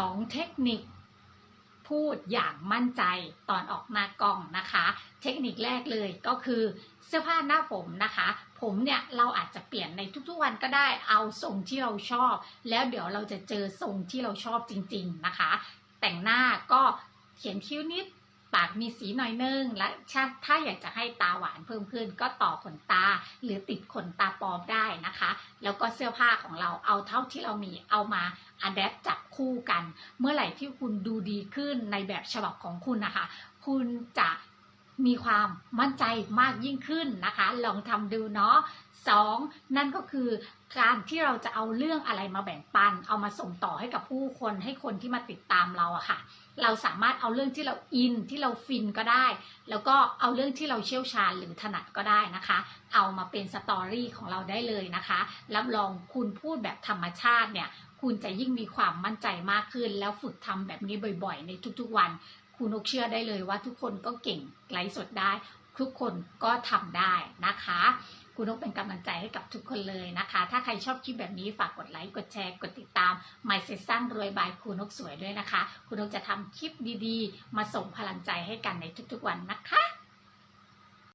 2 เทคนิคพูดอย่างมั่นใจตอนออกหน้ากล้องนะคะ เทคนิคแรกเลยก็คือเสื้อผ้าหน้าผมนะคะ ผมเนี่ยเราอาจจะเปลี่ยนในทุกๆวันก็ได้เอาทรงที่เราชอบ แล้วเดี๋ยวเราจะเจอทรงที่เราชอบจริง ๆนะคะ แต่งหน้าก็เขียนคิ้วนิด ปากมีสีหน่อยนึง และถ้าถ้าอยากจะให้ตาหวานเพิ่มขึ้น ก็ต่อขนตาหรือติดขนตาปลอมได้นะคะ แล้วก็เสื้อผ้าของเราเอาเท่าที่เรามีเอามาอัดแอปจับคู่กัน เมื่อไหร่ที่คุณดูดีขึ้นในแบบฉบับของคุณนะคะ คุณจะ มีความมั่นใจมากยิ่งขึ้นนะคะ ลองทำดูเนาะสองนั่นก็คือการที่เราจะเอาเรื่องอะไรมาแบ่งปัน เอามาส่งต่อให้กับผู้คนให้คนที่มาติดตามเราอะค่ะ เราสามารถเอาเรื่องที่เราอินที่เราฟินก็ได้ แล้วก็เอาเรื่องที่เราเชี่ยวชาญหรือถนัดก็ได้นะคะ เอามาเป็นสตอรี่ของเราได้เลยนะคะรับรองคุณพูดแบบธรรมชาติเนี่ยคุณจะยิ่งมีความมั่นใจมากขึ้น แล้วฝึกทำแบบนี้บ่อย ๆ ในทุกๆวัน คุณนกเชื่อได้เลยว่าทุกคนก็เก่งไลฟ์สดได้ ทุกคนก็ทำได้นะคะคุณนกเป็นกำลังใจให้กับทุกคนเลยนะคะ ถ้าใครชอบคลิปแบบนี้ฝากกดไลค์ กดแชร์ กดติดตาม My s e s s i o n รวยบายคุณนกสวยด้วยนะคะคุณนกจะทำคลิปดีๆ มาส่งพลังใจให้กันในทุกๆวันนะคะ